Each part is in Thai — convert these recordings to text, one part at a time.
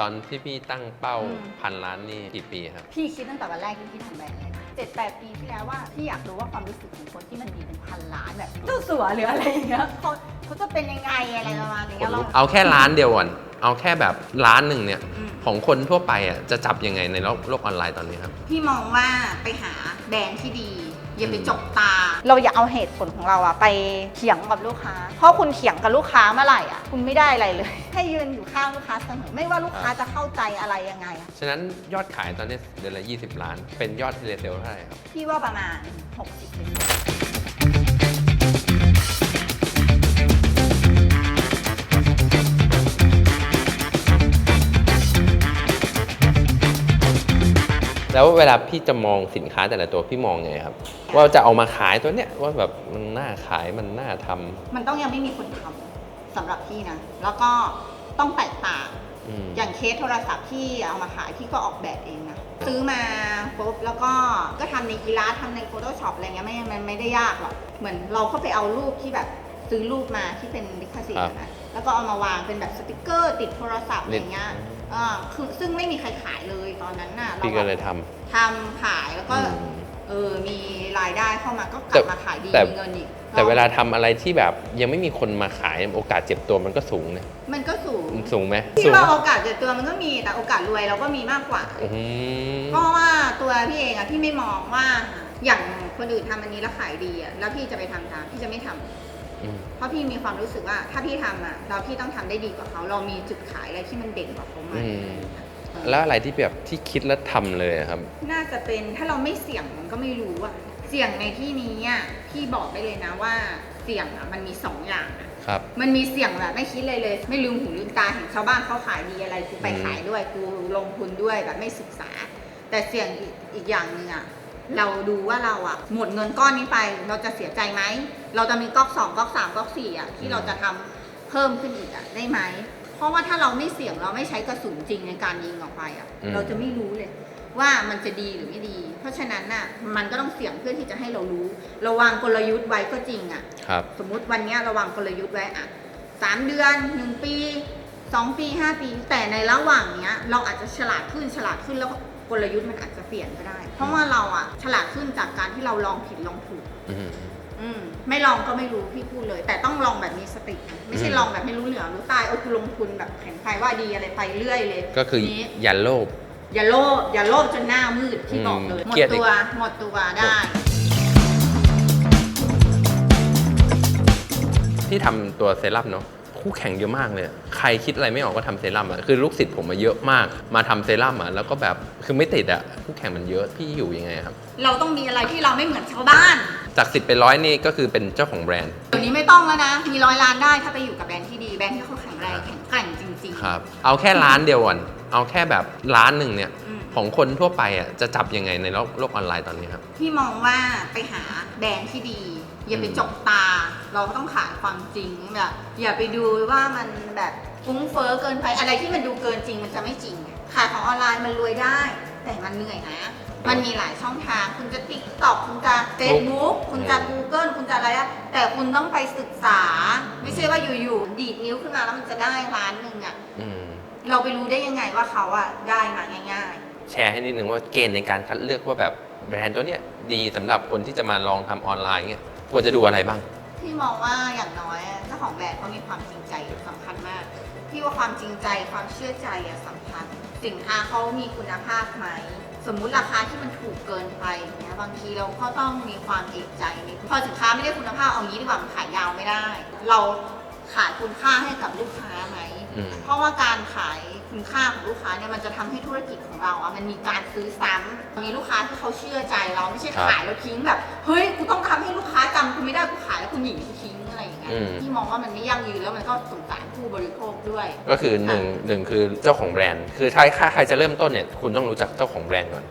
ตอนที่พี่ตั้งเป้าอืม พันล้านนี่กี่ปีครับ พี่คิดตั้งแต่วันแรกที่พี่ทำแบรนด์เลยนะเจ็ดแปดปีที่แล้วว่าพี่อยากรู้ว่าความรู้สึกของคนที่มันมีเป็นพันล้านแบบเจ้าสัวหรืออะไรอย่างเงี้ยเขาเขาจะเป็นยังไงอะไรประมาณนี้เรา เอาแค่ล้านเดียวก่อน เอาแค่แบบล้านหนึ่งเนี่ย อืม ของคนทั่วไปอะจะจับยังไงในโลกโลกออนไลน์ตอนนี้ครับ พี่มองว่าไปหาแบรนด์ที่ดี อย่าไปอืมจกตา เราอย่าเอาเหตุผลของเราอะไปเถียงกับลูกค้า เพราะคุณเถียงกับลูกค้าเมื่อไหร่อะคุณไม่ได้อะไรเลย ให้ยืนอยู่ข้างลูกค้าเสมอไม่ว่าลูกค้าจะเข้าใจอะไรยังไงอะฉะนั้นยอดขายตอนนี้เดือนละ 20 ล้าน เป็นยอดเทเลเซลเท่าไหร่ครับ พี่ว่าประมาณ 60เป็น แล้วเวลาพี่จะมองสินค้าแต่ละตัวพี่มองไงครับ ว่าจะเอามาขายตัวเนี้ยว่าแบบมันน่าขายมันน่าทำมันต้องยังไม่มีคนทำสำหรับพี่นะ แล้วก็ต้องแตกต่าง อืม อย่างเคสโทรศัพท์ที่เอามาขายพี่ก็ออกแบบเองนะ ซื้อมาปุ๊บแล้วก็ก็ทำในกีฬาทำใน Photoshop อะไรเงี้ยไม่มันไม่ได้ยากหรอก เหมือนเราก็ไปเอารูปที่แบบซื้อรูปมาที่เป็นลิขสิทธิ์นะแล้วก็เอามาวางเป็นแบบสติกเกอร์ ติดโทรศัพท์อะไรเงี้ย อ่าคือซึ่งไม่มีใครขายเลยตอนนั้นน่ะราพี่ก็เลยททำขายแล้วำก็อืม เออมีรายได้เข้ามาก็กแต่ลับมาขายดีแต่ มีเงินอีกแต่เวลาทำอะไรที่แบบยังไม่มีคนมาขายโอกาสเจ็บตัวมันก็สูงนะมันก็สูงสูงไหมที่สูงว่าโอกาสเจอตัวมันก็มีแต่โอกาสรวยเราก็มีมากกว่า อืมเพราะว่าตัวพี่เองอะพี่ไม่มองว่าอย่างคนอื่นทำอันนี้แล้วขายดีอะแล้วพี่จะไปทำตามพี่จะไม่ทำอืม เพราะพี่มีความรู้สึกว่าถ้าพี่ทำอะเราพี่ต้องทำได้ดีกว่าเขา เรามีจุดขายอะไรที่มันเด่นกว่าเขามาอืมเออแล้วอะไรที่แบบที่คิดแล้วทำเลยอะครับ น่าจะเป็นถ้าเราไม่เสี่ยงมันก็ไม่รู้อะเสี่ยงในที่นี้อะพี่บอกได้เลยนะว่าเสี่ยงอะมันมีสองอย่างอะครับ มันมีเสี่ยงแบบไม่คิดเลยเลย ไม่ลืมหูลืมตาเห็นชาวบ้านเขาขายดีอะไรกูไปอืม ขายด้วยกูลงทุนด้วยแบบไม่ศึกษา แต่เสี่ยงอีกอีกอย่างหนึ่งอะเราดูว่าเราอะหมดเงินก้อนนี้ไป เราจะเสียใจไหม เราจะมีก๊อกสองก๊อกสามก๊อกสี่อะที่เราจะทำเพิ่มขึ้นอีกอะได้ไหม เพราะว่าถ้าเราไม่เสี่ยงเราไม่ใช้กระสุนจริงในการยิงออกไปอะอืม เราจะไม่รู้เลย ว่ามันจะดีหรือไม่ดี เพราะฉะนั้นน่ะมันก็ต้องเสี่ยงเพื่อที่จะให้เรารู้เราวางกลยุทธ์ไว้ก็จริงอะครับ สมมุติวันเนี้ยเราวางกลยุทธ์ไว้อะสามเดือนหนึ่งปีสองปีห้าปี แต่ในระหว่างเนี้ย เราอาจจะฉลาดขึ้นฉลาดขึ้นแล้วกลยุทธ์มันอาจจะเปลี่ยนก็ได้ เพราะว่าเราอะฉลาดขึ้นจากการที่เราลองผิดลองถูกอืมอืม ไม่ลองก็ไม่รู้พี่พูดเลย แต่ต้องลองแบบมีสตินะไม่ใช่อืมลองแบบไม่รู้เหนือรู้ใต้เออคือลงทุนแบบแข็งใครว่าดีอะไรไปเรื่อยเลยก็คือนี้อย่าโลภอย่าโลภอย่าโลภจนหน้ามืดที่บอกเลยอืมหมดเครียดอีกตัวหมดตัวได้ที่ทำตัวเซรั่มเนาะคู่แข่งเยอะมากเลยอะใครคิดอะไรไม่ออกก็ทำเซรั่มอะคือลูกศิษย์ผมมาเยอะมาก มาทำเซรั่มอะแล้วก็แบบคือไม่ติดอะคู่แข่งมันเยอะพี่อยู่ยังไงครับ เราต้องมีอะไรที่เราไม่เหมือนชาวบ้านจากสิบเป็นร้อยนี่ก็คือเป็นเจ้าของแบรนด์ เดี๋ยวนี้ไม่ต้องแล้วนะ มีร้อยล้านได้ถ้าไปอยู่กับแบรนด์ที่ดีแบรนด์ที่เขาแข็งแรงแข็งแกร่งจริง ครับ เอาแค่ล้านเดียวก่อน เอาแค่แบบล้านหนึ่งเนี่ย อืม ของคนทั่วไปอะจะจับยังไงในโลกโลกออนไลน์ตอนนี้ครับ ๆ พี่มองว่าไปหาแบรนด์ที่ดี อย่าไปอืมจกตา เราก็ต้องขายความจริงแบบอย่าไปดูว่ามันแบบฟุ้งเฟ้อเกินไปอะไรที่มันดูเกินจริงมันจะไม่จริงขายของออนไลน์มันรวยได้ แต่มันเหนื่อยนะ มันมีหลายช่องทาง คุณจะติ๊กต็อกคุณจะเฟซบุ๊กคุณจะ Google คุณจะอะไรอะแต่คุณต้องไปศึกษา ไม่ใช่ว่าอยู่ๆดีดนิ้วขึ้นมาแล้วมันจะได้ล้านหนึ่งอะอืมเราไปรู้ได้ยังไงว่าเขาอะได้มาง่ายแชร์ให้นิดนึงว่าเกณฑ์ในการคัดเลือกว่าแบบแบรนด์ตัวเนี้ยดีสำหรับคนที่จะมาลองทำออนไลน์เงี้ยควรจะดูอะไรบ้าง ๆพี่มองว่าอย่างน้อยอะเจ้าของแบรนด์เขามีความจริงใจสำคัญมากพี่ว่าความจริงใจความเชื่อใจอะสำคัญสินค้าเขามีคุณภาพไหมส มมุติราคาที่มันถูกเกินไปเนี่ยบางทีเราก็ต้องมีความเอกใจนิดพอสินค้าไม่ได้คุณภาพเอางี้ดีกว่ามันขายยาวไม่ได้ เราขายคุณค่าให้กับลูกค้าไหม อืม เพราะว่าการขาย คุณค่าของลูกค้าเนี่ยมันจะทำให้ธุรกิจของเราอะมันมีการซื้อซ้ำมีลูกค้าที่เขาเชื่อใจเราไม่ใช่ครับขายแล้วทิ้งแบบเฮ้ยกูต้องทำให้ลูกค้าจำกูไม่ได้กูขายแล้วกูหนีกูทิ้งอะไรอย่างเงี้ยอืมที่มองว่ามันไม่ยั่งยืนแล้วมันก็สงสารผู้บริโภคด้วย ก็คือหนึ่งหนึ่งคือเจ้าของแบรนด์ คือถ้าถ้าใครจะเริ่มต้นเนี่ยคุณต้องรู้จักเจ้าของแบรนด์ก่อน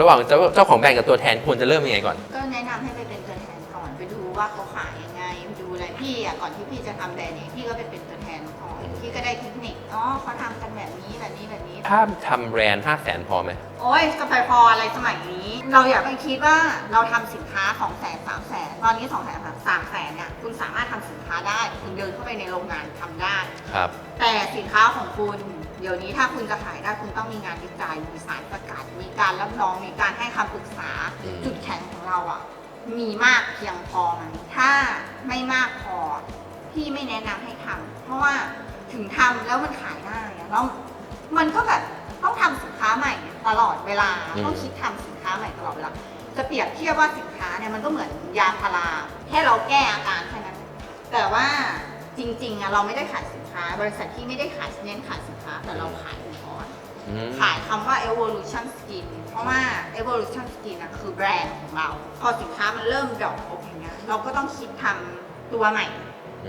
ระหว่างเจ้าเจ้าของแบรนด์กับตัวแทนควรจะเริ่มยังไงก่อน ก็แนะนำให้ไปเป็นตัวแทนก่อนไปดูว่าเขาขายยังไงไปดูอะไรพี่อะก่อนที่พี่จะทำแบรนด์เองพี่ก็ไปเป็น ได้เทคนิคอ๋อเขาทำกันแบบนี้นี้แบบนี้แบบนี้ ถ้าทำแบรนด์5 0 0แสนพอไหม โอ้ยสบายพออะไรสมัยนี้ เราอย่าไปคิดว่าเราทำสินค้า2แสนสามแสนตอนนี้2แสนสามแสนเนี่ยคุณสามารถทำสินค้าได้ คุณเดินเข้าไปในโรงงานทำได้ ครับ แต่สินค้าของคุณ เดี๋ยวนี้ถ้าคุณจะขายได้คุณต้องมีงานวิจัยมีสารสกัดมีการรับรองมีการให้คำปรึกษาอืม จุดแข็งของเราอะ มีมากเพียงพอไหมถ้าไม่มากพอพี่ไม่แนะนำให้ทำเพราะว่า ถึงทำแล้วมันขายได้อะแล้วมันก็แบบต้องทำสินค้าใหม่ตลอดเวลาอืม ต้องคิดทำสินค้าใหม่ตลอดเวลาจะเปรียบเทียบว่าสินค้าเนี่ยมันก็เหมือนยาพาราแค่เราแก้อาการแค่นั้น แต่ว่าจริงๆอะเราไม่ได้ขายสินค้า บริษัทที่ไม่ได้ขายเน้นขายสินค้า แต่เราขายองค์กร อืม ขายคำว่า evolution skin เพราะว่า evolution skin อะคือแบรนด์ของเรา พอสินค้ามันเริ่มดรอปอย่างเงี้ยเราก็ต้องคิดทำตัวใหม่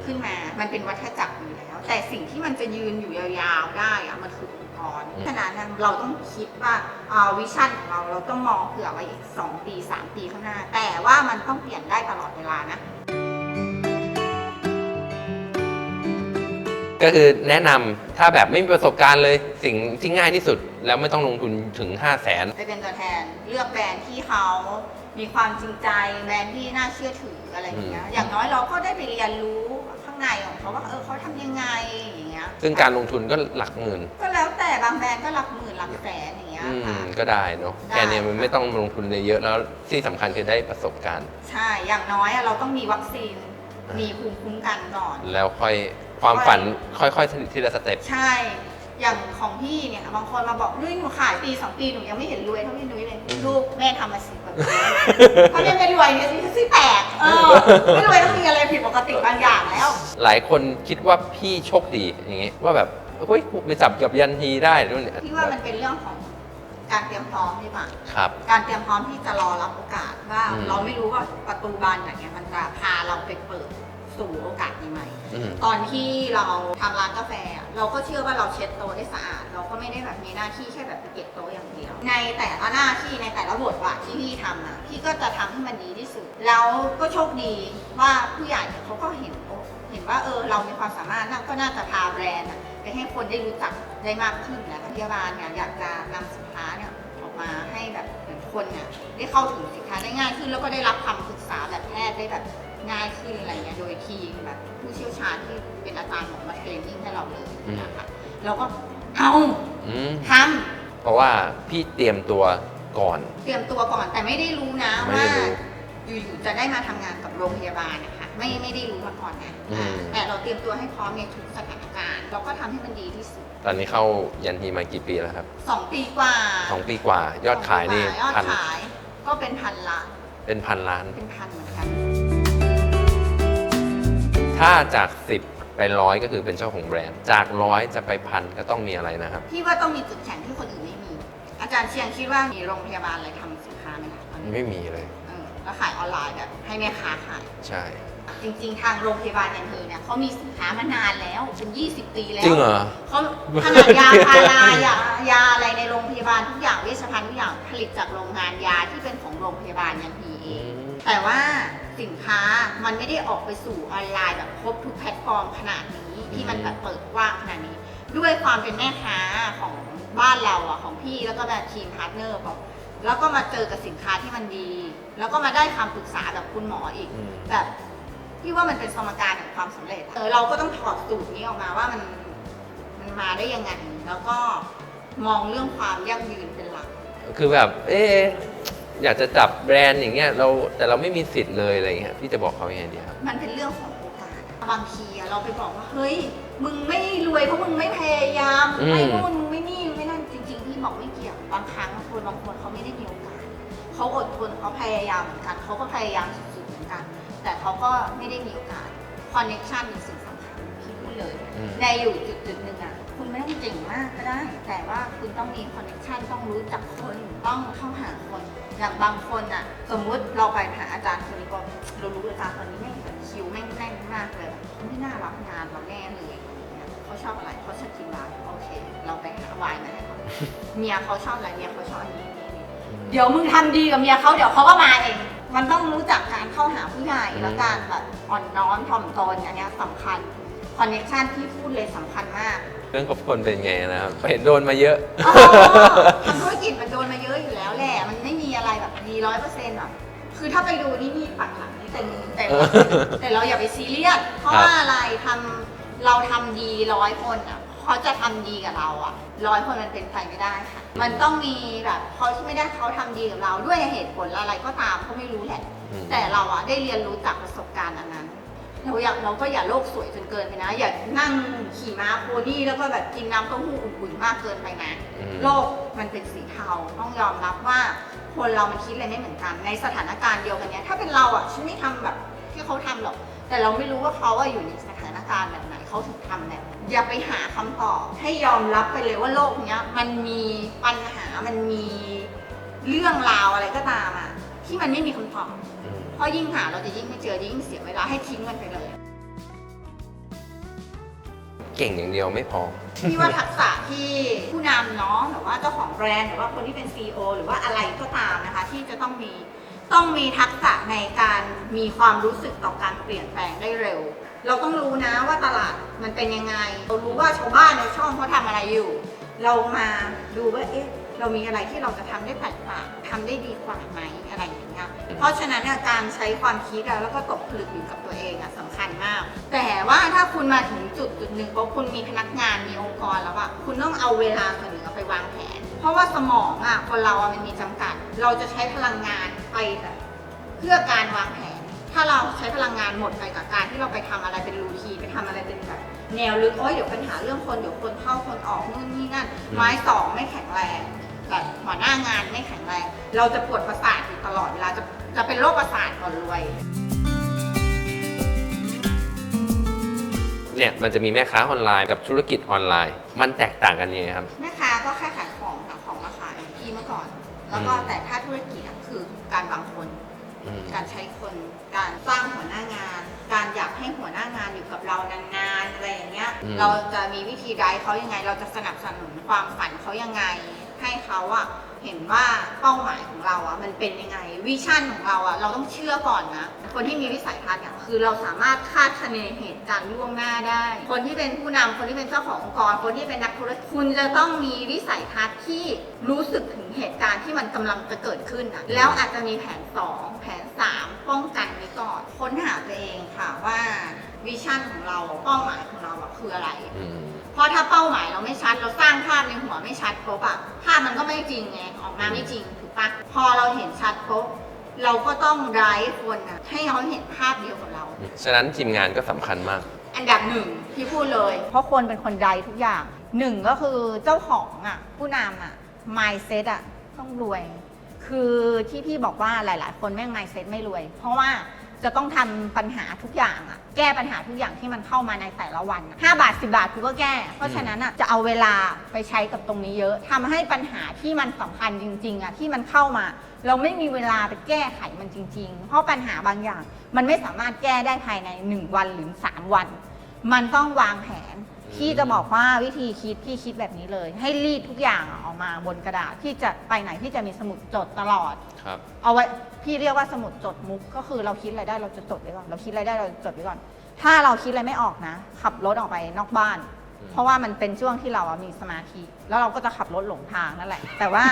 ขึ้นมา มันเป็นวัฏจักรอยู่แล้ว แต่สิ่งที่มันจะยืนอยู่ยาวๆได้อะมันคือองค์กรอืมฉะนั้นนะเราต้องคิดว่าวิชั่นของเราเราต้องมองเผื่อไว้อีก 2 ปี 3 ปีข้างหน้า แต่ว่ามันต้องเปลี่ยนได้ตลอดเวลานะ ก็คือแนะนำถ้าแบบไม่มีประสบการณ์เลยสิ่งที่ง่ายที่สุด แล้วไม่ต้องลงทุนถึง 5 0 0แสนไปเป็นตัวแทนเลือกแบรนด์ที่เขามีความจริงใจแบรนด์ที่น่าเชื่อถืออะไรอย่างเงี้ยอืมอย่างน้อยเราก็ได้ไปเรียนรู้ ข้างในของเขาว่าเออเขาทำยังไงอย่างเงี้ยซึ่งการลงทุนก็หลักหมื่นก็แล้วแต่บางแบรนด์ก็หลักหมื่นหลักแสนอย่างเงี้ยอืค่ะ มก็ได้เนาะได้ แค่เนี้ยมันไม่ต้องลงทุนเลยเยอะแล้วที่สำคัญคือได้ประสบการณ์ ใช่อย่างน้อยอะเราต้องมีวัคซีนมีภูมิคุ้มกันก่อน แล้วค่อยความฝันค่อยๆทีละสเต็ป ใช่ อย่างของพี่เนี่ยบางคนมาบอกเฮ้ยหนูขายปีสองปีหนูยังไม่เห็นรวยเท่าพี่นุ้ยเลย อืม ลูกแม่ทำมาสิบกว่าปี ถ้าแม่ไม่รวยเนี่ยสิแปลกเออไม่รวยต้องมีอะไรผิดปกติบางอย่างแล้ว หลายคนคิดว่าพี่โชคดีอย่างงี้ว่าแบบเฮ้ยไปจับกับยันทีได้นู่นพี่ว่ามันเป็นเรื่องของการเตรียมพร้อมดีกว่าครับ การเตรียมพร้อมที่จะรอรับโอกาสว่า อืม เราไม่รู้ว่าประตูบานไหนเนี่ยมันจะพาเราไปเปิดสู่โอกาสใหม่อืมๆตอนที่เราทำร้านกาแฟอะเราก็เชื่อว่าเราเช็ดโต๊ะได้สะอาด เราก็ไม่ได้แบบมีหน้าที่แค่แบบไปเก็บโต๊ะอย่างเดียว ในแต่ละหน้าที่ในแต่ละบทบาทที่พี่ทำอะพี่ก็จะทำให้มันดีที่สุด แล้วก็โชคดีว่าผู้ใหญ่เนี่ยเขาก็เห็นโอ้เห็นว่าเออเรามีความสามารถน่าก็น่าจะพาแบรนด์อะไปให้คนได้รู้จักได้มากขึ้นนะพยาบาลเนี่ยอยากจะนำสินค้าเนี่ยออกมาให้แบบเหมือนคนเนี่ยได้เข้าถึงสินค้าได้ง่ายขึ้น แล้วก็ได้รับคำปรึกษาแบบแพทย์ได้แบบง่ายขึ้นอะไรเงี้ยโดยทีมแบบผู้เชี่ยวชาญที่เป็นอาจารย์หมอมาเทรนนิ่งให้เราเลยนะคะเราก็เอาอืมทำ เพราะว่าพี่เตรียมตัวก่อน เตรียมตัวก่อนแต่ไม่ได้รู้นะไม่ว่าได้รู้อยู่ๆจะได้มาทำงานกับโรงพยาบาลนะคะไม่ไม่ได้รู้มาก่อนนะอืม แต่เราเตรียมตัวให้พร้อมในทุกสถานการณ์เราก็ทำให้มันดีที่สุดตอนนี้เข้ายันทีมากี่ปีแล้วครับสองปีกว่าสองปีกว่ายอดขายนี่สองปีกว่ยอดพันขายก็เป็นพันล้านเป็นพันล้าน เป็นพันเหมือนกัน ถ้าจาก 10 ไปร้อยก็คือเป็นเจ้าของแบรนด์ จากร้อยจะไปพันก็ต้องมีอะไรนะครับ พี่ว่าต้องมีจุดแข็งที่คนอื่นไม่มีอา จารย์เชียงคิดว่ามีโรงพยาบาลอะไรทำสินค้าไหมคะตอนนี้ไม่มีเลย เออแล้วขายออนไลน์แบบให้แม่ค้าขาย ใช่ จริงๆ ทางโรงพยาบาลยันเธอเนี่ยเขามีสินค้ามานานแล้วเป็น 20 ปีแล้วจริงเหรอ เขาขนาดยาพารายายาอะไรในโรงพยาบาลทุกอย่างเวชภัณฑ์ทุกอย่างผลิตจากโรงงานยาที่เป็นของโรงพยาบาลยันทีเอง แต่ว่าสินค้ามันไม่ได้ออกไปสู่ออนไลน์แบบครบทุกแพลตฟอร์มขนาดนี้ที่มันแบบเปิดกว้างขนาดนี้ ด้วยความเป็นแม่ค้าของ บ้านเราอะของพี่แล้วก็แบบทีมพาร์ทเนอร์ของแล้วก็มาเจอกับสินค้าที่มันดี แล้วก็มาได้คำปรึกษาแบบคุณหมออีก อืม แบบพี่ว่ามันเป็นสมการแห่งความสำเร็จเออเราก็ต้องถอดสูตรนี้ออกมาว่ามันมันมาได้ยังไง แล้วก็มองเรื่องความยั่งยืนเป็นหลัก คือแบบ เอ๊ะอยากจะจับแบรนด์อย่างเงี้ยเราแต่เราไม่มีสิทธิ์เลยอะไรเงี้ยพี่จะบอกเขายังไงดีครับ มันเป็นเรื่องของโอกาสบางทีอะเราไปบอกว่า เฮ้ย มึงไม่รวยเพราะมึงไม่พยายาม อืม ไม่นู่น บอกไม่เกี่ยวบางครั้งคนบางคนเขาไม่ได้มีโอกาสเขาอดทนเขาพยายามเหมือนกันเขาก็พยายามสุดๆเหมือนกัน แต่เขาก็ไม่ได้มีโอกาสคอนเน c t ชันเป็นสิ่งสำคัญพี่พูดเลย อืม ในอยู่จุดจุดๆหนึ่งอะคุณไม่ต้องเก่งมากก็ได้ แต่ว่าคุณต้องมีคอนเน c t ชันต้องรู้จักคนต้องเข้าหาคนอย่างบางคนอะสมมุติเราไปหาอาจารย์คนนี้ก็เรารู้อาจารย์คนนี้แม่งแบบคิวแม่งแน่นมากเลยเขาไม่น่ารับงานเราแน่เลยเนี่ยเขา ชอบอะไรเขาชอบกินไวน์โอเค เราไปหาไวน์มาให้เขาเมียเขาชอบอะไรเมียเขาชอบอันนี้นี่นี่เดี๋ยวมึงทำดีกับเมียเขาเดี๋ยวเขาก็มาเอง มันต้องรู้จักการเข้าหาผู้ใหญ่อืมแล้วการแบบอ่อนน้อมถ่อมตนอันเนี้ยสำคัญคอนเนคชันที่พูดเลยสำคัญมาก เรื่องคบคนเป็นไงนะครับเห็นโดนมาเยอะอ๋อทำธุรกิจมันโดนมาเยอะอยู่แล้วแหละ มันไม่มีอะไรแบบดีร้อยเปอร์เซ็นต์หรอกคือถ้าไปดูนี่มีปักหลังนี่เต็มเต็มแต่เราอย่าไปซีเรียส เพราะครับว่าอะไรทำ เราทำดีร้อยคนอะเขาจะทำดีกับเราอะร้อยคนมันเป็นไปไม่ได้ค่ะ มันต้องมีแบบเขาที่ไม่ได้เขาทำดีกับเราด้วยเหตุผลอะไรก็ตามเขาไม่รู้แหละ อืม แต่เราอะได้เรียนรู้จากประสบการณ์อันนั้น เราอยากเราก็อย่าโลกสวยจนเกินไปนะ อย่านั่งขี่ม้าโพนี่แล้วก็แบบกินน้ำเต้าหู้อุ่นๆมากเกินไปนะ อืม โลกมันเป็นสีเทาต้องยอมรับว่าคนเรามันคิดอะไรไม่เหมือนกัน ในสถานการณ์เดียวกันเนี้ยถ้าเป็นเราอะฉันไม่ทำแบบที่เขาทำหรอก แต่เราไม่รู้ว่าเขาอะอยู่ในสถานการณ์แบบไหน เขาถึงทำแบบนั้นอย่าไปหาคำตอบให้ยอมรับไปเลยว่าโลกเนี้ย มันมีปัญหามันมีเรื่องราวอะไรก็ตามอะที่มันไม่มีคำตอบอืมเพราะยิ่งหาเราจะยิ่งไม่เจอยิ่งเสียเวลาให้ทิ้งมันไปเลยเก่งอย่างเดียวไม่พอ พี่ว่าทักษะที่ผู้นำเนาะหรือว่าเจ้าของแบรนด์หรือว่าคนที่เป็น CEO หรือว่าอะไรก็ตามนะคะ ที่จะต้องมีต้องมีทักษะในการมีความรู้สึกต่อการเปลี่ยนแปลงได้เร็ว เราต้องรู้นะว่าตลาดมันเป็นยังไง เรารู้ว่าชาวบ้านในช่องเขาทำอะไรอยู่ เรามาดูว่าเอ๊ะเรามีอะไรที่เราจะทำได้แตกต่างทำได้ดีกว่าไหมอะไรอย่างเงี้ย เพราะฉะนั้นการใช้ความคิดแล้วก็ตกผลึกอยู่กับตัวเองอะสำคัญมาก แต่ว่าถ้าคุณมาถึงจุดจุดหนึ่งเพราะคุณมีพนักงานมีองค์กรแล้วอะคุณต้องเอาเวลาส่วนหนึ่งไปวางแผน เพราะว่าสมองอะคนเราอะมันมีจำกัด เราจะใช้พลังงานไปแบบเพื่อการวางแผน ถ้าเราใช้พลังงานหมดไปกับการที่เราไปทำอะไรเป็นรูทีนไปทำอะไรเป็นแบบแนวลึกโอ้ยเดี๋ยวปัญหาเรื่องคนเดี๋ยวคนเข้าคนออกนู่นนี่นั่นไม้สองไม่แข็งแรงแบบหัวหน้างานไม่แข็งแรง เราจะปวดประสาทอยู่ตลอดเวลาจะจะเป็นโรคประสาทก่อนรวย เนี่ยมันจะมีแม่ค้าออนไลน์กับธุรกิจออนไลน์ มันแตกต่างกันยังไงครับ แม่ค้าก็แค่ขายของหาของมาขายที่เมื่อก่อน แล้วก็อืม แต่ถ้าธุรกิจอะคือการวางคน อืม การใช้คน การสร้างหัวหน้างาน การอยากให้หัวหน้างานอยู่กับเรานานๆอะไรอย่างเงี้ย อืม เราจะมีวิธีไดเขายังไง เราจะสนับสนุนความฝันเขายังไง ให้เขาอะเห็นว่าเป้าหมายของเราอะมันเป็นยังไงวิชั่นของเราอะเราต้องเชื่อก่อนนะ คนที่มีวิสัยทัศน์เนี่ยคือเราสามารถคาดคะเนเหตุการณ์ล่วงหน้าได้ คนที่เป็นผู้นำคนที่เป็นเจ้าขององค์กร คนที่เป็นนักธุรกิจคุณจะต้องมีวิสัยทัศน์ที่รู้สึกถึงเหตุการณ์ที่มันกำลังจะเกิดขึ้นอะแล้วอาจจะมีแผน2แผน3 ป้องกันไว้ก่อนค้นหาตัวเองค่ะว่าวิชั่นของเราเป้าหมายของเราอะคืออะไร อืม เพราะถ้าเป้าหมายเราไม่ชัดเราสร้างภาพในหัวไม่ชัดปุ๊บอะภาพมันก็ไม่จริงไงออกมาไม่จริงถูกปะพอเราเห็นชัดปุ๊บเราก็ต้องไร้คนอะให้เขาเห็นภาพเดียวกับเรา ฉะนั้นทีมงานก็สำคัญมาก อันดับหนึ่งที่พูดเลย เพราะคนเป็นคนใดทุกอย่างหนึ่งก็คือเจ้าของอะ ผู้นำอะ mindset อะ ต้องรวย คือที่พี่บอกว่าหลาย ๆ คนแม่ง mindset ไม่รวย เพราะว่าจะต้องทำปัญหาทุกอย่างอะแก้ปัญหาทุกอย่างที่มันเข้ามาในแต่ละวันอะ5บาท10บาทคือก็แก้ เพราะฉะนั้นอะจะเอาเวลาไปใช้กับตรงนี้เยอะทำให้ปัญหาที่มันสำคัญจริง ๆอะที่มันเข้ามา เราไม่มีเวลาไปแก้ไขมันจริง ๆ เพราะปัญหาบางอย่าง มันไม่สามารถแก้ได้ภายใน 1 วันหรือ 3 วัน มันต้องวางแผน ที่จะบอกว่าวิธีคิดพี่คิดแบบนี้เลย ให้รีดทุกอย่างออกมาบนกระดาษที่จะไปไหนที่จะมีสมุดจดตลอด ครับ เอาไว้พี่เรียกว่าสมุดจดมุก ก็คือเราคิดอะไรได้เราจะจดไว้ก่อนเราคิดอะไรได้เราจะจดไว้ก่อน ถ้าเราคิดอะไรไม่ออกนะ ขับรถออกไปนอกบ้าน อืม เพราะว่ามันเป็นช่วงที่เราอะมีสมาธิแล้วเราก็จะขับรถหลงทางนั่นแหละ แต่ว่า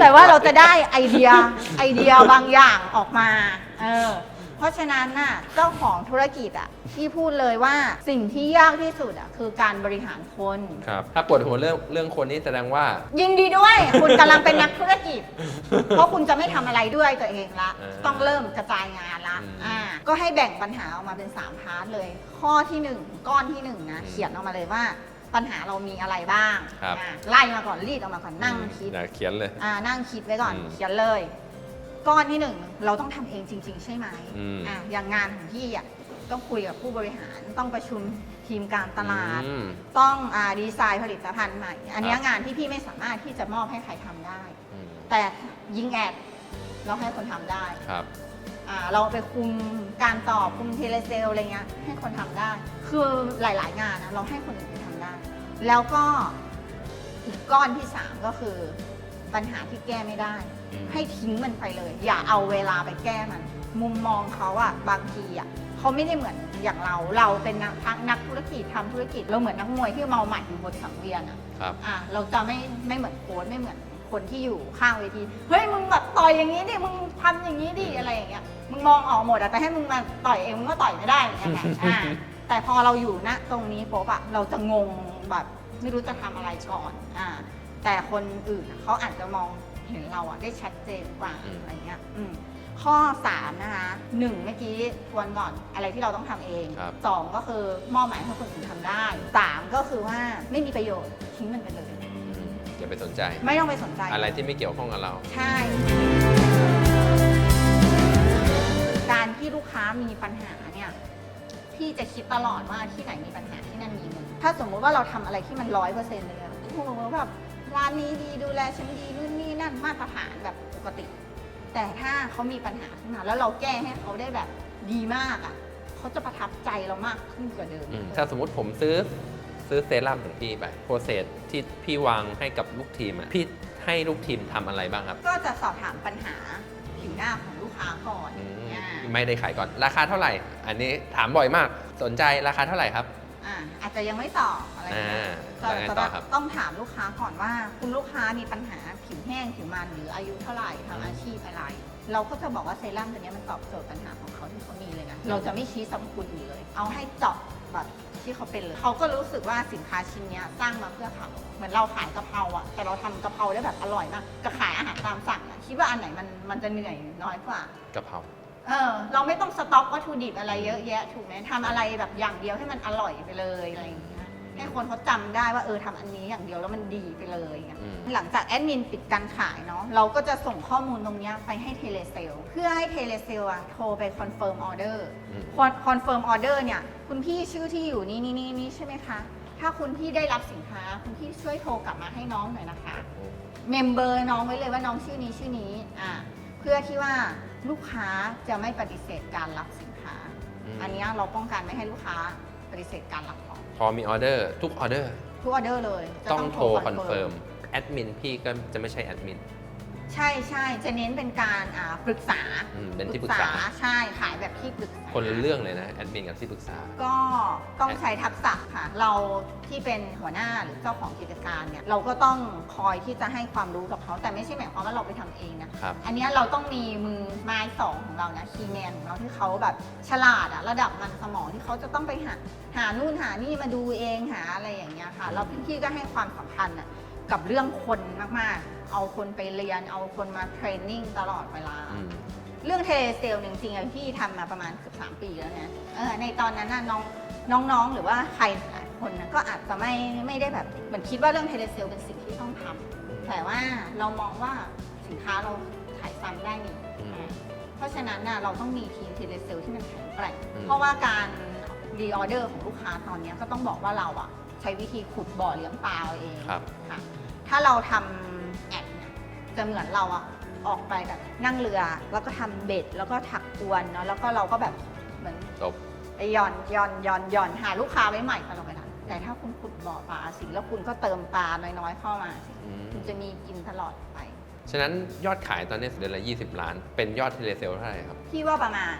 แต่ว่าเราจะได้ไอเดียไอเดียบางอย่างออกมา เออ เพราะฉะนั้นน่ะเจ้าของธุรกิจอะที่พูดเลยว่าสิ่งที่ยากที่สุดอะคือการบริหารคน ครับ ถ้าปวดหัวเรื่องเรื่องคนนี้แสดงว่า ยินดีด้วย คุณกำลังเป็นนักธุรกิจ เพราะคุณจะไม่ทำอะไรด้วยตัวเองละเออต้องเริ่มกระจายงานละอืมอ่าก็ให้แบ่งปัญหาออกมาเป็น 3 พาร์ทเลย ข้อที่หนึ่งก้อนที่หนึ่งนะ อืมเขียนออกมาเลยว่าปัญหาเรามีอะไรบ้างครับ อ่าไล่มาก่อนรีดออกมาก่อนนั่งคิด อย่าเขียนเลย อ่านั่งคิดไว้ก่อนอืม เขียนเลย ก้อนที่หนึ่งเราต้องทำเองจริง ๆ ใช่ไหมอืมอ่าอย่างงานของพี่อะต้องคุยกับผู้บริหารต้องประชุมทีมการตลาด อืมต้องอาดีไซน์ผลิตภัณฑ์ใหม่ อันเนี้ยครับ งานที่พี่ไม่สามารถที่จะมอบให้ใครทำได้ อืมแต่ยิงแอดเราให้คนทำได้ครับ อ่าเราไปคุมการตอบคุมเทเลเซลอะไรเงี้ยให้คนทำได้ คือหลายๆ งานนะเราให้คนอื่นไปทำได้ แล้วก็อีกก้อนที่3ก็คือปัญหาที่แก้ไม่ได้อืม ให้ทิ้งมันไปเลย อย่าเอาเวลาไปแก้มัน มุมมองเขาอะบางทีอะเขาไม่ได้เหมือนอย่างเรา เราเป็นนักทั้งนักธุรกิจทำธุรกิจเราเหมือนนักมวยที่เมาหมัดอยู่บนสังเวียนอะครับอะเราจะไม่ไม่เหมือนโค้ชไม่เหมือนคนที่อยู่ข้างเวที เฮ้ยมึงแบบต่อยอย่างนี้ดิ มึงทำอย่างนี้ดิอะไรอย่างเงี้ย มึงมองออกหมดอะแต่ให้มึงมาต่อยเองมึงก็ต่อยไม่ได้อย่างเงี้ยอะแต่พอเราอยู่ณตรงนี้ปุ๊บอะเราจะงงแบบไม่รู้จะทำอะไรก่อนอ่าแต่คนอื่นอะเขาอาจจะมอง เห็นเราอะได้ชัดเจนกว่าอืม อะไรเงี้ยอืมข้อ3นะคะหนึ่งเมื่อกี้ทวนก่อนอะไรที่เราต้องทำเองครับสองก็คือมอบหมายให้คนอื่นทำได้สามก็คือว่าไม่มีประโยชน์ทิ้งมันไปเลย อืมอย่าไปสนใจ ไม่ต้องไปสนใจ อะไรที่ไม่เกี่ยวข้องกับเรา ใช่ การที่ลูกค้ามีปัญหาเนี่ยพี่จะคิดตลอดว่าที่ไหนมีปัญหาที่นั่นมีเงินถ้าสมมุติว่าเราทำอะไรที่มันร้อยเปอร์เซ็นต์เลยอะโอ้โหแบบ ร้านนี้ดีดูแลฉันดีนู่นนี่นั่นมาตรฐานแบบปกติ แต่ถ้าเขามีปัญหาขึ้นมาแล้วเราแก้ให้เขาได้แบบดีมากอะเขาจะประทับใจเรามากขึ้นกว่าเดิมอืมถ้าสมมติผมซื้อซื้อเซรั่มของพี่ไปโปรเซสที่พี่วางให้กับลูกทีมอะพี่ให้ลูกทีมทำอะไรบ้างครับ ก็จะสอบถามปัญหาผิวหน้าของลูกค้าก่อนอืมอ่าไม่ได้ขายก่อน ราคาเท่าไหร่ อันนี้ถามบ่อยมากสนใจราคาเท่าไหร่ครับ อ่าอาจจะยังไม่ตอบ อะไรอย่างเงี้ยอ่าแล้วไงต่อครับ ต้องถามลูกค้าก่อนว่า คุณลูกค้ามีปัญหาผิวแห้งผิวมันหรืออายุเท่าไหร่ทำอาชีพอะไร เราก็จะบอกว่าเซรั่มตัวเนี้ยมันตอบโจทย์ปัญหาของเขาที่เขามีเลยนะเราจะไม่ชี้สรรพคุณอื่นเลย เอาให้เจาะแบบที่เขาเป็นเลยเขาก็รู้สึกว่าสินค้าชิ้นเนี้ยสร้างมาเพื่อเขาเหมือนเราขายกะเพราอะแต่เราทำกะเพราได้แบบอร่อยมากกับขายอาหารตามสั่งอะคิดว่าอันไหนมันมันจะเหนื่อยน้อยกว่า กะเพรา เออเราไม่ต้องสต็อกวัตถุดิบอะไรเยอะแยะ ถูกไหมทำอะไรแบบอย่างเดียวให้มันอร่อยไปเลยอะไรอย่างเงี้ย ให้คนเขาจำได้ว่าเออทำอันนี้อย่างเดียวแล้วมันดีไปเลยอย่างเงี้ยอืม หลังจากแอดมินปิดการขายเนาะเราก็จะส่งข้อมูลตรงเนี้ยไปให้เทเลเซลเพื่อให้เทเลเซลอะโทรไปคอนเฟิร์มออเดอร์ อืม คอนเฟิร์มออเดอร์เนี่ย คุณพี่ชื่อที่อยู่นี่นี่นี่นี่ใช่ไหมคะ ถ้าคุณพี่ได้รับสินค้า คุณพี่ช่วยโทรกลับมาให้น้องหน่อยนะคะ เมมเบอร์น้องไว้เลยว่าน้องชื่อนี้ชื่อนี้อ่าเพื่อที่ว่าลูกค้าจะไม่ปฏิเสธการรับสินค้า อืม อันเนี้ยเราป้องกันไม่ให้ลูกค้าปฏิเสธการรับของ พอมีออเดอร์ทุกออเดอร์ทุกออเดอร์เลยจะต้องโทรคอนเฟิร์มแอดมินพี่ก็จะไม่ใช่แอดมิน ใช่ใช่จะเน้นเป็นการอ่าปรึกษาอืมเป็นที่ปรึกษา ใช่ขายแบบที่ปรึกษาคนละเรื่องเลยนะแอดมินกับที่ปรึกษา ก็ต้องใช้ทักษะค่ะ เราที่เป็นหัวหน้าหรือเจ้าของกิจการเนี่ยเราก็ต้องคอยที่จะให้ความรู้กับเขา แต่ไม่ใช่หมายความว่าเราไปทำเองนะ ครับ อันเนี้ยเราต้องมีมือไม้สองของเรานะคีย์แมนของเราที่เขาแบบฉลาดอะระดับมันสมองที่เขาจะต้องไปหาหานู่นหานี่มาดูเองหาอะไรอย่างเงี้ยค่ะแล้วพี่ๆก็ให้ความสำคัญอะ กับเรื่องคนมากๆ เอาคนไปเรียน เอาคนมาเทรนนิ่งตลอดเวลา อืม เรื่องเทเลเซลจริงๆอะพี่ทำมาประมาณเกือบสามปีแล้วเนี่ยเออในตอนนั้นน่ะน้องน้องๆหรือว่าใครหลายคนนะก็อาจจะไม่ไม่ได้แบบเหมือนคิดว่าเรื่องเทเลเซลเป็นสิ่งที่ต้องทำแต่ว่าเรามองว่าสินค้าเราขายซ้ำได้นี่อืมอ่าเพราะฉะนั้นน่ะเราต้องมีทีมเทเลเซลที่มันแข็งแกร่งอืม เพราะว่าการรีออเดอร์ของลูกค้าตอนเนี้ยก็ต้องบอกว่าเราอะใช้วิธีขุดบ่อเลี้ยงปลาเอาเอง ครับ ค่ะ ถ้าเราทำแอดเนี่ยจะเหมือนเราอะออกไปแบบนั่งเรือ แล้วก็ทำเบ็ด แล้วก็ถักอวนเนาะแล้วก็เราก็แบบเหมือนจบ ไปหย่อนหย่อนหย่อนหย่อนหาลูกค้าไว้ใหม่ตลอดเวลาแต่ถ้าคุณขุดบ่อปลาสิแล้วคุณก็เติมปลาน้อยๆเข้ามาสิอืม คุณจะมีกินตลอดไป ฉะนั้นยอดขายตอนนี้เดือนละ 20 ล้าน เป็นยอดเทเลเซลเท่าไหร่ครับ พี่ว่าประมาณ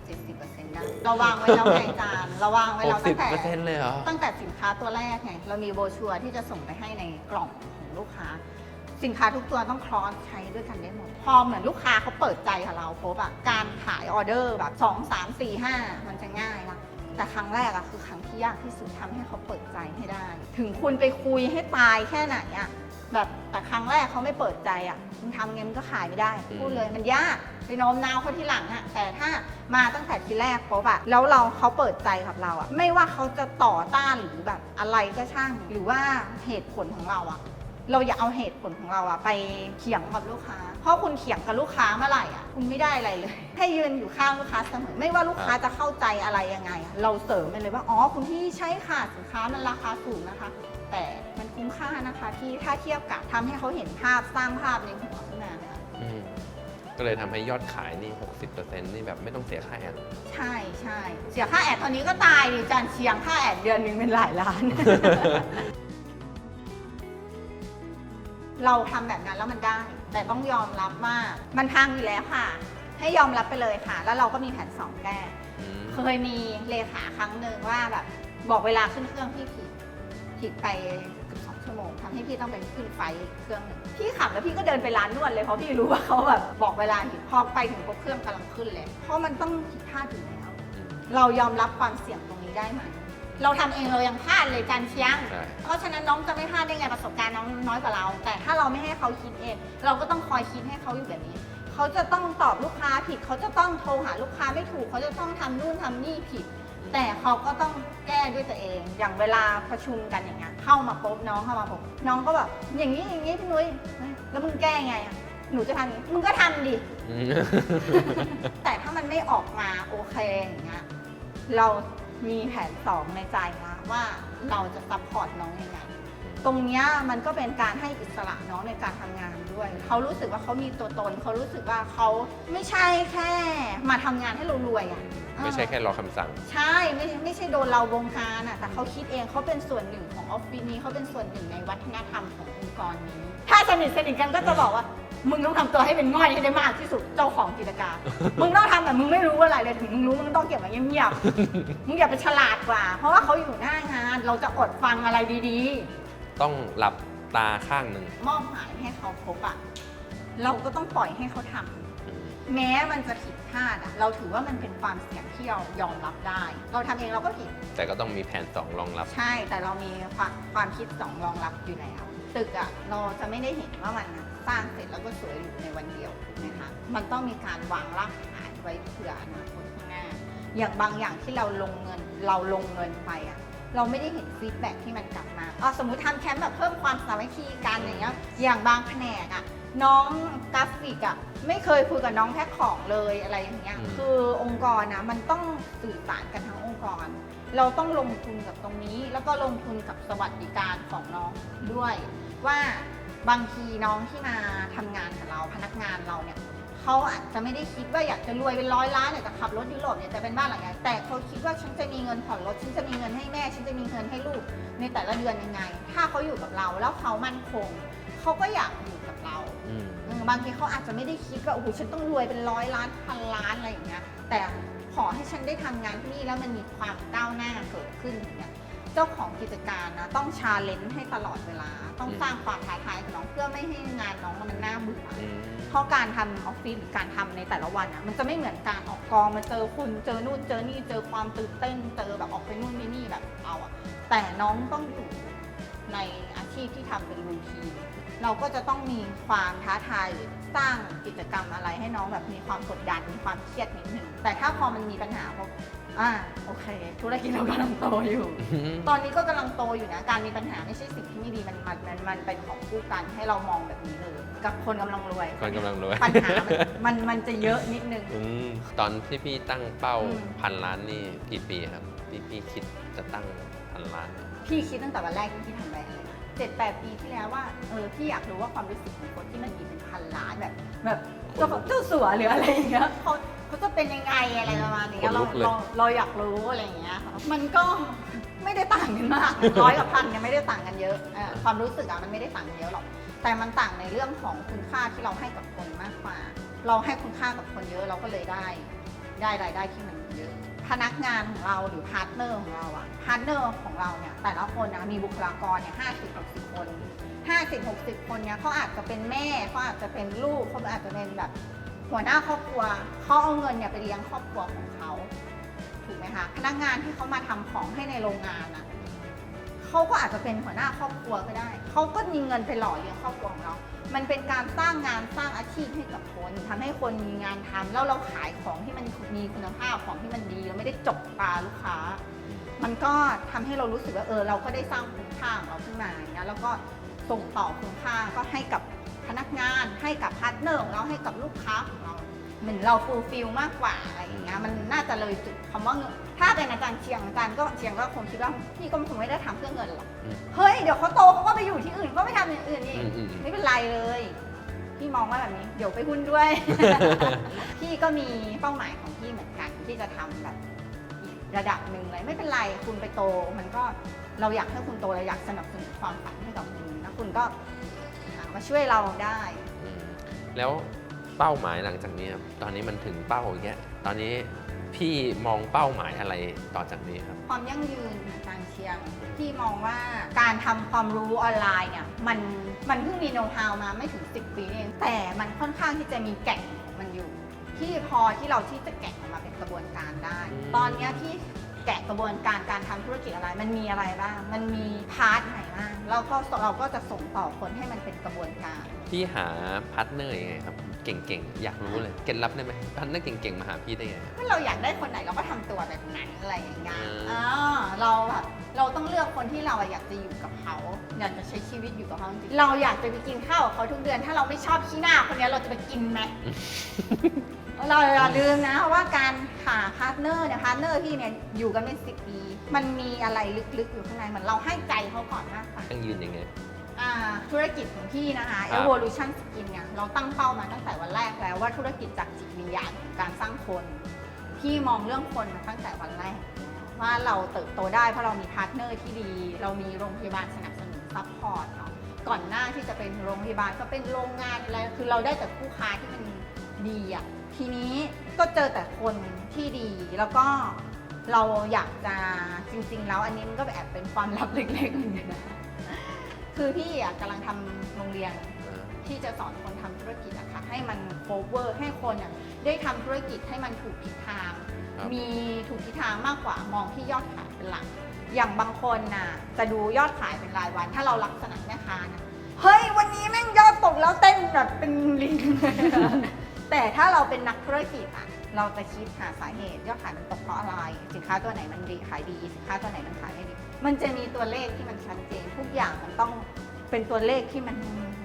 60-70%ได้เราวางไว้แล้วไงจานเราวางไว้แล้วตั้งแต่60%เลยเหรอ ตั้งแต่สินค้าตัวแรกไงเรามีโบรชัวร์ที่จะส่งไปให้ในกล่องของลูกค้า สินค้าทุกตัวต้องคลอสใช้ด้วยกันได้หมด พอเหมือนลูกค้าเขาเปิดใจกับเราพบอะการขายออเดอร์แบบ2 3 4 5 มันจะง่ายละแต่ครั้งแรกอะคือครั้งที่ยากที่สุดทำให้เขาเปิดใจให้ได้ ถึงคุณไปคุยให้ตายแค่ไหนอะ แบบแต่ครั้งแรกเขาไม่เปิดใจอะคุณทำเงินก็ขายไม่ได้อืม พูดเลยมันยากไปโน้มน้าวเขาที่หลังอะแต่ถ้ามาตั้งแต่ทีแรกปุ๊บอะแล้วเราเขาเปิดใจกับเราอะไม่ว่าเขาจะต่อต้านหรือแบบอะไรก็ช่าง หรือว่าเหตุผลของเราอะเราอย่าเอาเหตุผลของเราอะไปเถียงกับลูกค้า เพราะคุณเถียงกับลูกค้าเมื่อไหร่อะคุณไม่ได้อะไรเลย ให้ยืนอยู่ข้างลูกค้าเสมอไม่ว่าลูกค้าจะเข้าใจอะไรยังไงอะเราเสริมไปเลยว่าอ๋อคุณพี่ใช่ค่ะสินค้ามันราคาสูงนะคะ แต่มัน คุ้มค่านะคะที่ถ้าเทียบกับทำให้เขาเห็นภาพสร้างภาพในหัวขึ้นมานะคะอืมก็เลยทำให้ยอดขายนี่60%นี่แบบไม่ต้องเสียค่าแอด ใช่ใช่เสียค่าแอดตอนนี้ก็ตายดิจานเชียงค่าแอดเดือนหนึ่งเป็นหลายล้าน เราทำแบบนั้นแล้วมันได้ แต่ต้องยอมรับว่ามันพังอยู่แล้วค่ะ ให้ยอมรับไปเลยค่ะ แล้วเราก็มีแผนสองแก้ อืมเคยมีเลขาครั้งหนึ่งว่าแบบบอกเวลาขึ้นเครื่องพี่ผิดผิดไป ให้พี่ต้องไปขึ้นไฟล์เครื่องหนึ่งพี่ขับแล้วพี่ก็เดินไปร้านนวดเลยเพราะพี่รู้ว่าเขาแบบบอกเวลาผิดพอไปถึงปุ๊บเครื่องกำลังขึ้นเลยเพราะมันต้องผิดพลาดอยู่แล้ว เรายอมรับความเสี่ยงตรงนี้ได้ไหมเราทำเองเรายังพลาดเลยการเชียง ใช่ เพราะฉะนั้นน้องจะไม่พลาดได้ไงประสบการณ์น้องน้อยกว่าเรา แต่ถ้าเราไม่ให้เขาคิดเอง เราก็ต้องคอยคิดให้เขาอยู่แบบนี้ เขาจะต้องตอบลูกค้าผิด เขาจะต้องโทรหาลูกค้าไม่ถูก เขาจะต้องทำนู่นทำนี่ผิด แต่เขาก็ต้องแก้ด้วยตัวเอง อย่างเวลาประชุมกันอย่างเงี้ย เข้ามาปุ๊บน้องเข้ามาปุ๊บน้องก็แบบอย่างนี้อย่างนี้พี่นุ้ยเฮ้ยแล้วมึงแก้ไงอะหนูจะทำอย่างนี้มึงก็ทำดิ อืม แต่ถ้ามันไม่ออกมาโอเคอย่างเงี้ยเรามีแผนสองในใจละว่าเราจะซัพพอร์ตน้องยังไง ตรงเนี้ยมันก็เป็นการให้อิสระน้องในการทำงานด้วย เขารู้สึกว่าเขามีตัวตน เขารู้สึกว่าเขาไม่ใช่แค่ มาทำงานให้เรารวยอะ ไม่ใช่แค่รอคำสั่ง ใช่ไม่ไม่ใช่โดนเราวงการอะแต่เขาคิดเองเขาเป็นส่วนหนึ่งของออฟฟิศนี้เขาเป็นส่วนหนึ่งในวัฒนธรรมขององค์กรนี้ ถ้าสนิทสนิทกันก็จะบอกว่า มึงต้องทำตัวให้เป็นง่อยให้ได้มากที่สุดเจ้าของกิจการ มึงต้องทำแบบมึงไม่รู้อะไรเลยถึงมึงรู้มึงต้องเก็บไว้เงียบๆมึงอย่าไปฉลาดกว่า เพราะว่าเขาอยู่หน้างาน เราจะอดฟังอะไรดีต้องหลับตาข้างหนึ่ง ๆ มอบหมายให้เขาครบอะเราก็ต้องปล่อยให้เขาทำอืม แม้มันจะผิดพลาดอะเราถือว่ามันเป็นความเสี่ยงที่เรายอมรับได้ เราทำเองเราก็ผิด แต่ก็ต้องมีแผนสองรองรับ ใช่ แต่เรามีความความคิดสองรองรับอยู่แล้ว ตึกอะเราจะไม่ได้เห็นว่ามันอะสร้างเสร็จแล้วก็สวยหรูในวันเดียวถูกไหมคะ มันต้องมีการวางรากฐานไว้เผื่ออนาคตข้างหน้า อย่างบางอย่างที่เราลงเงิน เราลงเงินไปอะเราไม่ได้เห็นฟีดแบ็กที่มันกลับมาอ๋อสมมุติทำแคมป์แบบเพิ่มความสามัคคีกันอย่างเงี้ย อย่างบางแผนกอะ น้องกราฟิกอะไม่เคยคุยกับน้องแพ็คของเลยอะไรอย่างเงี้ย อืม คือองค์กรนะมันต้องสื่อสารกันทั้งองค์กร เราต้องลงทุนกับตรงนี้ แล้วก็ลงทุนกับสวัสดิการของน้องด้วย ว่าบางทีน้องที่มาทำงานกับเราพนักงานเราเนี่ยเขาอาจจะไม่ได้คิดว่าอยากจะรวยเป็นร้อยล้านอยากจะขับรถยุโรปอยากจะเป็นบ้านหลังใหญ่แต่เขาคิดว่าฉันจะมีเงินผ่อนรถฉันจะมีเงินให้แม่ฉันจะมีเงินให้ลูก ในแต่ละเดือนยังไง ถ้าเขาอยู่กับเราแล้วเขามั่นคง เขาก็อยากอยู่กับเรา อืม อืมบางทีเขาอาจจะไม่ได้คิดว่าโอ้โหฉันต้องรวยเป็นร้อยล้านพันล้านอะไรอย่างเงี้ย แต่ขอให้ฉันได้ทำงานที่นี่แล้วมันมีความก้าวหน้าเกิดขึ้นอย่างเงี้ยเจ้าของกิจการนะต้องชาเลนจ์ให้ตลอดเวลา ต้องอืม สร้างความท้าทายกับน้องเพื่อไม่ให้งานน้องมันน่าเบื่อออืม เพราะการทำออฟฟิศหรือการทำในแต่ละวันอะมันจะไม่เหมือนการออกกองมาเจอคุณเจอนู่นเจอนี่เจอความตื่นเต้นเจอแบบออกไปนู่นไปนี่แบบเอาอะแต่น้องต้องอยู่ในอาชีพที่ทำเป็นรูทีน เราก็จะต้องมีความท้าทายหรือสร้างกิจกรรมอะไรให้น้องแบบมีความกดดันมีความเครียดนิดหนึ่งแต่ถ้าพอมันมีปัญหาพบอ่าโอเค ธุรกิจเรากำลังโตอยู่ ตอนนี้ก็กำลังโตอยู่นะการมีปัญหาไม่ใช่สิ่งที่ไม่ดีมันมันมันมันเป็นของคู่กันให้เรามองแบบนี้เลยกับคนกำลังรวยคนกำลังรวยปัญหามันมันมันจะเยอะนิดนึง อืมตอนที่พี่ตั้งเป้าอืม พันล้านนี่กี่ปีครับพี่พี่คิดจะตั้งพันล้านเนี่ย พี่คิดตั้งแต่วันแรกที่พี่ทำ แบรนด์เลยเจ็ดแปดปีที่แล้วว่าเออพี่อยากรู้ว่าความรู้สึกของคนที่มันมีเป็นพันล้านแบบ แบบเจ้าเจ้าสัวหรืออะไรอย่างเงี้ยเขาเขาจะเป็นยังไงอะไรประมาณนี้เราเราเราอยากรู้อะไรอย่างเงี้ยค่ะมันก็ไม่ได้ต่างกันมากร้อยกับพันเนี่ยไม่ได้ต่างกันเยอะเออความรู้สึกอะมันไม่ได้ต่างกันเยอะหรอกแต่มันต่างในเรื่องของคุณค่าที่เราให้กับคนมากกว่า เราให้คุณค่ากับคนเยอะเราก็เลยได้ ได้รายได้ที่มันเยอะพนักงานของเราหรือพาร์ทเนอร์ของเราอะ พาร์ทเนอร์ของเราเนี่ยแต่ละคนนะมีบุคลากรเนี่ยห้าสิบหกสิบคนห้าสิบหกสิบคนเนี่ยเขาอาจจะเป็นแม่เขาอาจจะเป็นลูกเขาอาจจะเป็นแบบหัวหน้าครอบครัวเขาเอาเงินเนี่ยไปเลี้ยงครอบครัวของเขาถูกไหมคะพนักงานที่เขามาทำของให้ในโรงงานอะเขาก็อาจจะเป็นหัวหน้าครอบครัวก็ได้เขาก็มีเงินไปหล่อเลี้ยงครอบครัวของเรามันเป็นการสร้างงานสร้างอาชีพให้กับคนทำให้คนมีงานทำแล้วเราขายของที่มันมีคุณภาพของที่มันดีเราไม่ได้จกตาลูกค้า มันก็ทำให้เรารู้สึกว่าเออเราก็ได้สร้างคุณค่าของเราขึ้นมาอย่างเงี้ยแล้วก็ส่งต่อคุณค่าก็ให้กับพนักงานให้กับพาร์ทเนอร์ของเราให้กับลูกค้าของเราเหมือนเราฟูลฟิลมากกว่าอะไรอย่างเงี้ยมันน่าจะเลยจุดคำว่าเงินถ้าเป็นอาจารย์เชียงอาจารย์ก็เชียงก็คงคิดว่าพี่ก็คงไม่ได้ทำเพื่อเงินหรอกอืมเฮ้ยเดี๋ยวเขาโตเขาก็ไปอยู่ที่อื่นก็ไม่ทำอย่างอื่นอีกอืมอืมไม่เป็นไรเลยพี่มองว่าแบบนี้เดี๋ยวไปหุ้นด้วย พี่ก็มีเป้าหมายของพี่เหมือนกันที่จะทำแบบอีก ระดับหนึ่งเลยไม่เป็นไรคุณไปโต มันก็เราอยากให้คุณโตเราอยากสนับสนุนความฝันให้กับคุณนะคุณก็หามาช่วยเราได้อืมแล้วเป้าหมายหลังจากนี้ครับตอนนี้มันถึงเป้าอย่างเงี้ยตอนนี้พี่มองเป้าหมายอะไรต่อจากนี้ครับ ความยั่งยืนอาจารย์เชียงที่มองว่าการทำความรู้ออนไลน์เนี่ยมันมันเพิ่งมีโน้ตฮาวมาไม่ถึง 10 ปีเองแต่มันค่อนข้างที่จะมีแก่นของมันอยู่ ที่พอที่เราที่จะแกะออ กมาเป็นกระบวนการได้อืมตอนเนี้ยที่แกะกระบวนการการทำธุรกิจอะไร มันมีอะไรบ้าง มันมีพาร์ทไหนบ้างแล้วก็เราก็จะส่งต่อคนให้มันเป็นกระบวนการ พี่หาพาร์ทเนอร์ยังไงครับ เก่งๆ อยากรู้เลยเคล็ดลับได้ไหมพาร์ทเนอร์เก่งๆ มาหาพี่ได้ไงครับ ถ้าเราอยากได้คนไหนเราก็ทำตัวแบบนั้นอะไรอย่างเงี้ยอืมอ่าเราแบบเราต้องเลือกคนที่เราอยากจะอยู่กับเขาอยากจะใช้ชีวิตอยู่กับเขาจริงๆเราอยากจะไปกินข้าวกับเขาทุกเดือน ถ้าเราไม่ชอบขี้หน้าคนเนี้ยเราจะไปกินไหม เราอย่าลืมนะว่าการหาพาร์ทเนอร์เนี่ยพาร์ทเนอร์พี่เนี่ยอยู่กันเป็นสิบปี มันมีอะไรลึกๆอยู่ข้างในเหมือนเราให้ใจเขาก่อนมากกว่าตั้งยืนยังไงอ่าธุรกิจของพี่นะคะครับ Evolution Skin เนี่ยเราตั้งเป้ามาตั้งแต่วันแรกแล้วว่าธุรกิจจากจิตวิญญาณของการสร้างคนพี่มองเรื่องคนมาตั้งแต่วันแรก ว่าเราเติบโตได้เพราะเรามีพาร์ทเนอร์ที่ดี เรามีโรงพยาบาลสนับสนุนซัพพอร์ตเนาะก่อนหน้าที่จะเป็นโรงพยาบาลก็เป็นโรงงานอะไรคือเราได้แต่คู่ค้าที่มันดีอะ ทีนี้ก็เจอแต่คนที่ดี แล้วก็เราอยากจะจริง ๆ แล้วอันนี้มันก็แอบเป็นความลับเล็กๆเหมือนกันนะคือพี่อะกำลังทำโรงเรียน ที่จะสอนคนทำธุรกิจอะค่ะให้มันโคเวอร์ให้คนอะได้ทำธุรกิจให้มันถูกทิศทาง ครับ มีถูกทิศทางมากกว่ามองที่ยอดขายเป็นหลัก อย่างบางคนน่ะจะดูยอดขายเป็นรายวัน ถ้าเราลักษณะแม่ค้านะเฮ้ยวันนี้แม่งยอดตกแล้วเต้นแบบเป็นลิง แต่ถ้าเราเป็นนักธุรกิจอะเราจะคิดหาสาเหตุยอดขายมันตกเพราะอะไร สินค้าตัวไหนมันดีขายดี สินค้าตัวไหนมันขายไม่ดี มันจะมีตัวเลขที่มันชัดเจน ทุกอย่างมันต้องเป็นตัวเลขที่มัน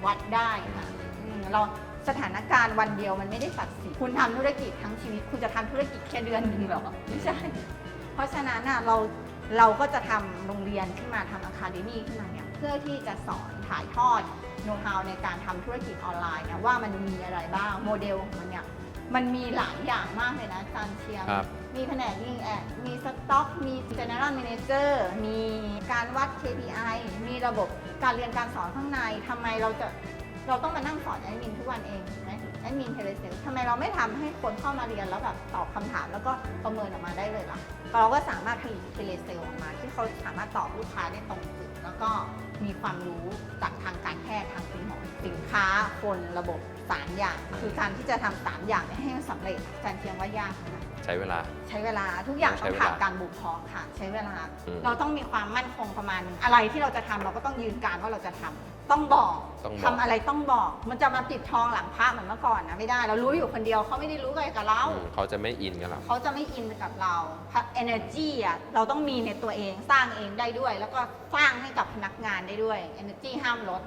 วัดได้ค่ะอืมเราสถานการณ์วันเดียวมันไม่ได้ตัดสินคุณทำธุรกิจทั้งชีวิต คุณจะทำธุรกิจแค่เดือนหนึ่งเหรอไม่ใช่ เพราะฉะนั้นน่ะเราเราก็จะทำโรงเรียนขึ้นมาทำอะคาเดมี่ขึ้นมาเนี่ยเพื่อที่จะสอน ถ่ายทอดโน้ตฮาวในการทำธุรกิจออนไลน์เนี่ยว่ามันมีอะไรบ้างโมเดลของมันเนี่ยมันมีหลายอย่างมากเลยนะอาจารย์เชียง ครับ มีแผนกยิงแอดมีสต็อกมี General Manager มีการวัด KPI มีระบบการเรียนการสอนข้างในทำไมเราจะ เราต้องมานั่งสอนแอดมินทุกวันเองใช่ไหมแอดมินเทเลเซลทำไมเราไม่ทำให้คนเข้ามาเรียนแล้วแบบตอบคำถามแล้วก็ประเมินออกมาได้เลยล่ะเราก็สามารถผลิตเทเลเซลออกมา ที่เขาสามารถตอบลูกค้าได้ตรงจุดแล้วก็มีความรู้จากทางการแพทย์ทางคุณหมอสินค้าคนระบบสามอย่าง คือการที่จะทำสามอย่างเนี้ให้มันสำเร็จอาจารย์เชียงว่ายากนะใช้เวลา ใช้เวลาทุกอย่างใช้ต้องเวลาผ่านการบุกพอกค่ะ ใช้เวลาอืมเราต้องมีความมั่นคงประมาณหนึงอะไรที่เราจะทำเราก็ต้องยืนการว่าเราจะทำ ต้องบอกบอก ทำอะไรต้องบอก มันจะมาติดทองหลังพระเหมือนเมื่อก่อนนะไม่ได้ เรารู้อยู่คนเดียวเขาไม่ได้รู้อะไรกับเราเขาจะไม่อินกับเราเขาจะไม่อินกับเราพะ energy อะ เราต้องมีในตัวเอง สร้างเองได้ด้วย แล้วก็สร้างให้กับพนักงานได้ด้วย energy ห้ามลด